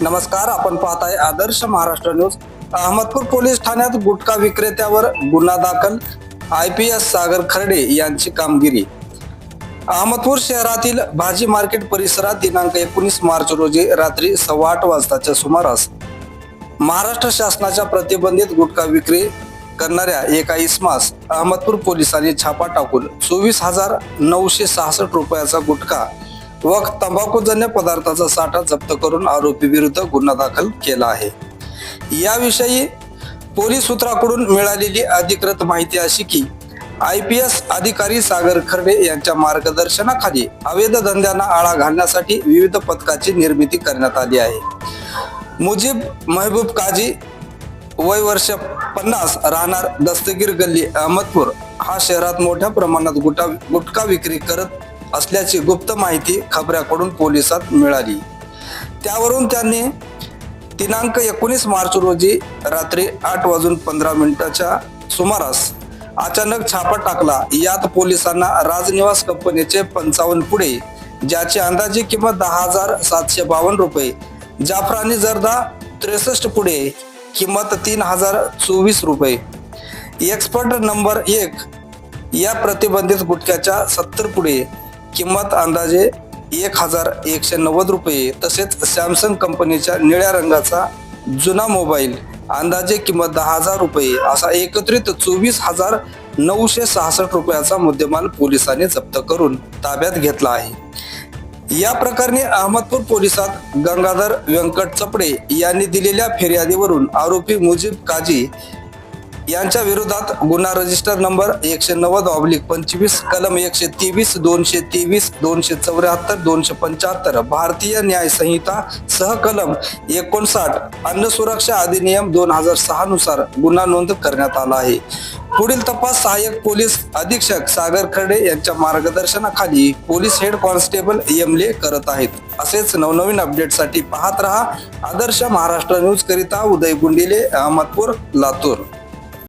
नमस्कार आपण पाहत आहे आदर्श महाराष्ट्र न्यूज. अहमदपूर पोलीस ठाण्यात गुटखा विक्रेत्यावर गुन्हा दाखल I P S Sagar Kharde यांची कामगिरी. अहमदपूर शहरातील भाजी मार्केट परिसरात दिनांक एकोणीस मार्च रोजी रात्री सव्वा आठ वाजताच्या सुमारास महाराष्ट्र शासनाच्या प्रतिबंधित गुटखा विक्री करणाऱ्या एका इसमास अहमदपूर पोलिसांनी छापा टाकून चोवीस हजार नऊशे सहासष्ट रुपयाचा गुटखा व तंबाखूजन्य पदार्थाचा साठा जप्त करून आरोपी विरुद्ध गुन्हा दाखल केला आहे. याविषयी पोलीस सूत्राकडून मिळालेली अधिकृत माहिती अशी की आय पी एस अधिकारी सागर खर्डे यांच्या मार्गदर्शनाखाली अवैध धंद्यांना आळा घालण्यासाठी विविध पथकाची निर्मिती करण्यात आली आहे. मुजीब महबूब काजी वय वर्ष पन्नास राहणार दस्तगीर गल्ली अहमदपूर हा शहरात मोठ्या प्रमाणात गुटा गुटखा विक्री करत असल्याची गुप्त माहिती खबऱ्याकडून पोलिसात मिळाली. त्यावरून त्यांनी दिनांक एकोणीस मार्च रोजी रात्री आठ वाजून पंधरा मिनिटाच्या सुमारास अचानक छापा टाकला. यात पोलिसांना राजनिवास कंपनीचे पंचावन्न पुढे ज्याची अंदाजे किंमत दहा हजार सातशे बावन्न रुपये जाफरानी जर्दा त्रेसष्ट पुढे किंमत तीन हजार चोवीस रुपये. एक्सपर्ट नंबर एक या प्रतिबंधित गुटख्याच्या सत्तर पुढे किंमत अंदाजे एक हजार एकशे नव्वद रुपये. तसेच सॅमसंग कंपनीच्या निळ्या रंगाचा जुना मोबाईल अंदाजे किंमत दहा हजार रुपये. असा एकत्रित चोवीस हजार नऊशे सहासष्ट रुपयाचा मुद्देमाल पोलिसांनी जप्त करून ताब्यात घेतला आहे. या प्रकरणी अहमदपूर पोलिसात गंगाधर व्यंकट चपडे यांनी दिलेल्या फिर्यादीवरून आरोपी मुजीब काजी यांच्या विरोधात गुन्हा रजिस्टर नंबर एकशे नव्वद ऑब्लिक पंचवीस कलम एकशे तेवीस दोनशे तेवीस दोनशे चौऱ्याहत्तर दोनशे पंच्याहत्तर भारतीय न्याय संहिता सहकलम एकोणसाठ अन्न सुरक्षा अधिनियम दोन हजार सहा नुसार गुन्हा नोंद करण्यात आला आहे. पुढील तपास सहाय्यक पोलीस अधीक्षक सागर खर्डे यांच्या मार्गदर्शनाखाली पोलीस हेड कॉन्स्टेबल यमले करत आहेत. असेच नवनवीन अपडेटसाठी पाहत रहा आदर्श महाराष्ट्र न्यूज करिता उदय गुंडिले अहमदपूर लातूर.